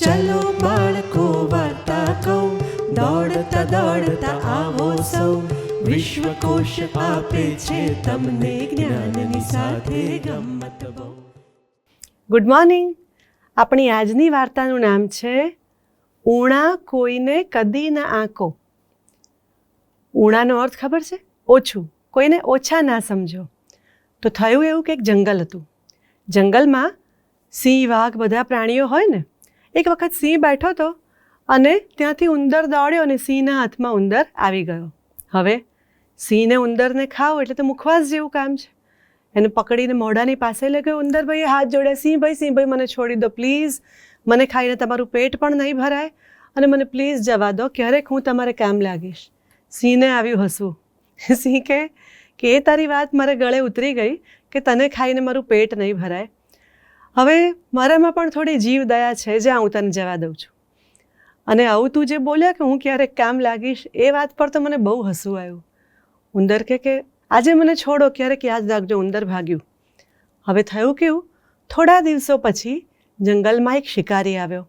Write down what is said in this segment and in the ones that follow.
ચલો બાળકો વાર્તા કહું. દોડતા દોડતા આવો સૌ. વિશ્વકોશ આપે છે તમને જ્ઞાનની સાથે ગમત ગુડ મોર્નિંગ આપણી આજની વાર્તાનું નામ છે ઉણા કોઈને કદી ના આંકો. ઉણાનો અર્થ ખબર છે? ઓછું. કોઈને ઓછા ના સમજો. તો થયું એવું કે એક જંગલ હતું. જંગલમાં સિંહ, વાઘ બધા પ્રાણીઓ હોય ને એક વખત સિંહ બેઠો હતો અને ત્યાંથી ઉંદર દોડ્યો અને સિંહના હાથમાં ઉંદર આવી ગયો. હવે સિંહને ઉંદરને ખાવ એટલે તો મુખવાસ જેવું કામ છે. એને પકડીને મોઢાની પાસે લઈ ગયો. ઉંદરભાઈએ હાથ જોડ્યા. સિંહ ભાઈ સિંહ મને છોડી દો, પ્લીઝ. મને ખાઈને તમારું પેટ પણ નહીં ભરાય અને મને પ્લીઝ જવા દો. ક્યારેક હું તમારે કામ લાગીશ. સિંહને આવ્યું હસવું. સિંહ કે, એ તારી વાત મારે ગળે ઉતરી ગઈ કે તને ખાઈને મારું પેટ નહીં ભરાય. હવે મારામાં પણ થોડી જીવ દયા છે, જ્યાં હું તને જવા દઉં છું. અને આવું તું જે બોલ્યા કે હું ક્યારેક કામ લાગીશ, એ વાત પર તો મને બહુ હસવું આવ્યું. ઉંદર કે કે, આજે મને છોડો, ક્યારેક યાદ રાખજો, ઉંદર ભાગ્યું. હવે થયું કેવું? થોડા દિવસો પછી જંગલમાં એક શિકારી આવ્યો.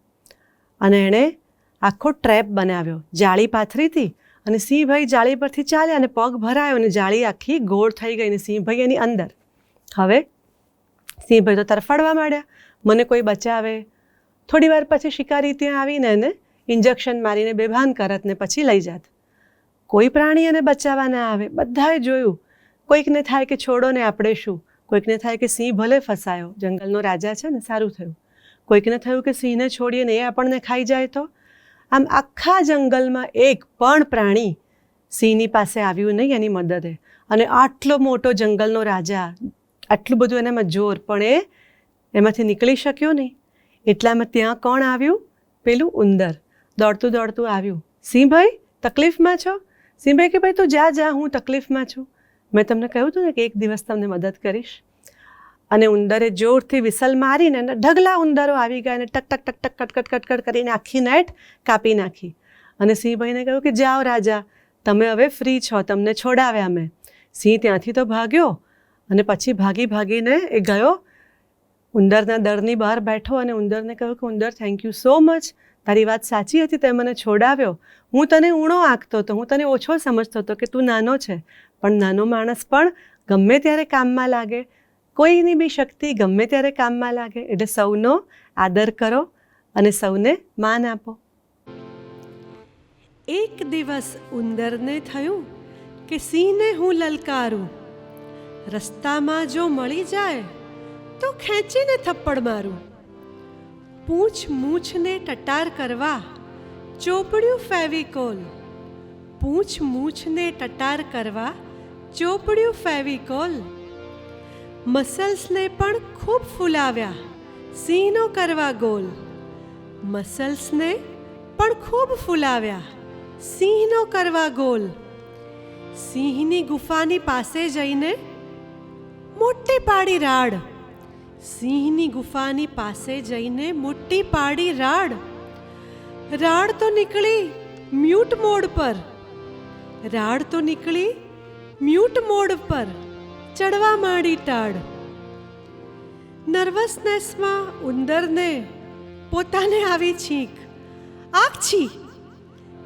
અને એણે આખો ટ્રેપ બનાવ્યો. જાળી પાથરી હતી અને સિંહભાઈ જાળી પરથી ચાલ્યા અને પગ ભરાયો અને જાળી આખી ગોળ થઈ ગઈ અને સિંહભાઈ એની અંદર. હવે સિંહભાઈ તો તરફાડવા માંડ્યા. મને કોઈ બચાવે. થોડી વાર પછી શિકારી ત્યાં આવીને એને ઇન્જેક્શન મારીને બેભાન કરત ને પછી લઈ જાત. કોઈ પ્રાણી એને બચાવવા ના આવે. બધાએ જોયું. કોઈકને થાય કે છોડો આપણે શું? કોઈકને થાય કે સિંહ ભલે ફસાયો. જંગલનો રાજા છે ને, સારું થયું. કોઈકને થયું કે સિંહને છોડીએ ને એ આપણને ખાઈ જાય તો? આમ આખા જંગલમાં એક પણ પ્રાણી સિંહની પાસે આવ્યું નહીં એની મદદે. અને આટલો મોટો જંગલનો રાજા આટલું બધું એનામાં જોર, પણ એ એમાંથી નીકળી શક્યો નહીં. એટલામાં ત્યાં કોણ આવ્યું? પેલું ઉંદર. દોડતું દોડતું આવ્યું. સિંહભાઈ તકલીફમાં છો? સિંહભાઈ કે ભાઈ, તું જા જા, હું તકલીફમાં છું. મેં તમને કહ્યું હતું ને કે એક દિવસ તમને મદદ કરીશ. અને ઉંદરે જોરથી વિસલ મારીને ઢગલા ઉંદરો આવી ગયા અને ટક ટક ટક ટક કટકટ કટકટ કરીને આખી નેટ કાપી નાખી. અને સિંહભાઈને કહ્યું કે, જાઓ રાજા, તમે હવે ફ્રી છો, તમને છોડાવ્યા મેં. સિંહ ત્યાંથી તો ભાગ્યો. અને પછી ભાગી ભાગીને એ ગયો. ઉંદરના દરની બહાર બેઠો અને ઉંદરને કહ્યું કે, ઉંદર થેન્ક યુ સો મચ તારી વાત સાચી હતી, તે મને છોડાવ્યો. હું તને ઊણો આંકતો હતો. હું તને ઓછો સમજતો હતો કે તું નાનો છે. પણ નાનો માણસ પણ ગમે ત્યારે કામમાં લાગે. કોઈની બી શક્તિ ગમે ત્યારે કામમાં લાગે. એટલે સૌનો આદર કરો અને સૌને માન આપો. એક દિવસ ઉંદરને થયું કે સિંહને હું લલકારું. રસ્તામાં જો મળી જાય તો ખેંચીને થપ્પડ મારું પૂંછ મૂછને ટટાર કરવા ચોપડ્યું ફેવિકોલ પૂંછ મૂછને ટટાર કરવા ચોપડ્યું ફેવિકોલ મસલ્સને પણ ખૂબ ફૂલાવ્યા સિંહનો કરવા ગોલ મસલ્સને પણ ખૂબ ફૂલાવ્યા સિંહનો કરવા ગોલ સિંહની ગુફાની પાસે જઈને મોટી પાડી રાડ. સિંહની ગુફાની પાસે જઈને મોટી પાડી રાડ. રાડ તો નીકળી મ્યુટ મોડ પર. રાડ તો નીકળી મ્યુટ મોડ પર. ચડવા માંડી ટાળ. નર્વસનેસમાં ઉંદરને પોતાને આવી છીંક. આછી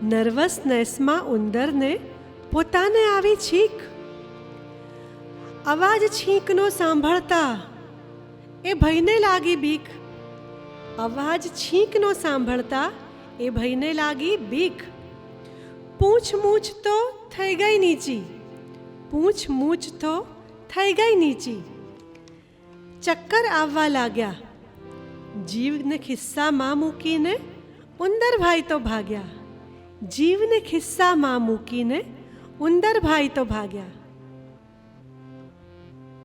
નર્વસનેસમાં ઉંદરને પોતાને આવી છીંક. અવાજ છીંકનો સાંભળતા એ ભયને લાગી બીક અવાજ છીંકનો સાંભળતા એ ભયને લાગી બીક પૂંછ મૂછ તો થઈ ગઈ નીચી પૂંછ મૂછ તો થઈ ગઈ નીચી ચક્કર આવવા લાગ્યા જીવને ખિસ્સામાં મૂકીને ઉંદરભાઈ તો ભાગ્યા જીવને ખિસ્સામાં મૂકીને ઉંદરભાઈ તો ભાગ્યા